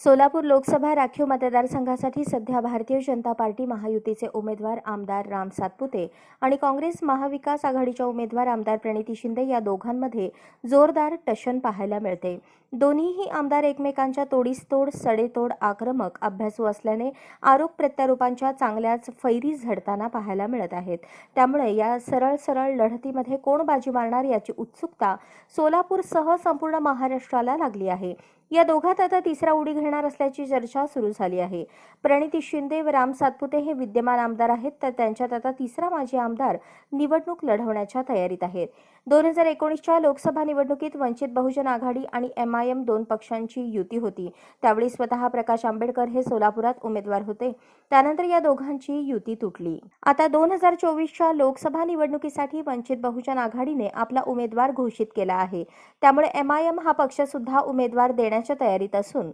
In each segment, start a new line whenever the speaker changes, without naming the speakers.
सोलापूर लोकसभा राखीव मतदारसंघासाठी सध्या भारतीय जनता पार्टी महायुतीचे उमेदवार आमदार राम सातपुते आणि काँग्रेस महाविकास आघाडीच्या उमेदवार आमदार प्रणिती शिंदे या दोघांमध्ये जोरदार टशन पाहायला मिळते. दोन्हीही आमदार एकमेकांच्या तोडीसतोड सडेतोड आक्रमक अभ्यासू असल्याने आरोप प्रत्यारोपांच्या चांगल्याच फैरी झडताना पाहायला मिळत आहेत. त्यामुळे या सरळ सरळ लढतीमध्ये कोण बाजी मारणार याची उत्सुकता सोलापूरसह संपूर्ण महाराष्ट्राला लागली आहे. या दोघात आता तिसरा उडी घेणार असल्याची चर्चा सुरू झाली आहे. प्रणिती शिंदे व राम सातपुते हे विद्यमान आमदार आहेत तर त्यांच्यात आता तिसरा माजी आमदार निवडणूक लढवण्याच्या तयारीत आहेत. दोन हजार एकोणीसच्या लोकसभा निवडणुकीत वंचित बहुजन आघाडी आणि एम आय एम दोन पक्षांची युती होती. त्यावेळी स्वतः प्रकाश आंबेडकर हे सोलापुरात उमेदवार होते. त्यानंतर या दोघांची युती तुटली. आता दोन हजार चोवीसच्या लोकसभा निवडणुकीसाठी वंचित बहुजन आघाडीने आपला उमेदवार घोषित केला आहे. त्यामुळे एम आय एम हा पक्ष सुद्धा उमेदवार देण्याच्या तयारीत असून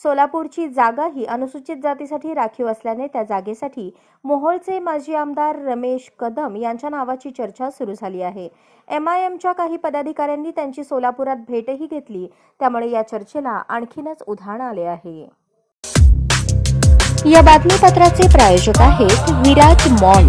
सोलापूरची जागाही अनुसूचित जातीसाठी राखीव असल्याने त्या जागेसाठी मोहोळचे माजी आमदार रमेश कदम यांच्या नावाची चर्चा सुरू झाली आहे. एम आय एमच्या काही पदाधिकाऱ्यांनी त्यांची सोलापुरात भेटही घेतली त्यामुळे या चर्चेला आणखीनच उधाण आले आहे. या बातमीपत्राचे प्रायोजक आहेत विराज मॉल.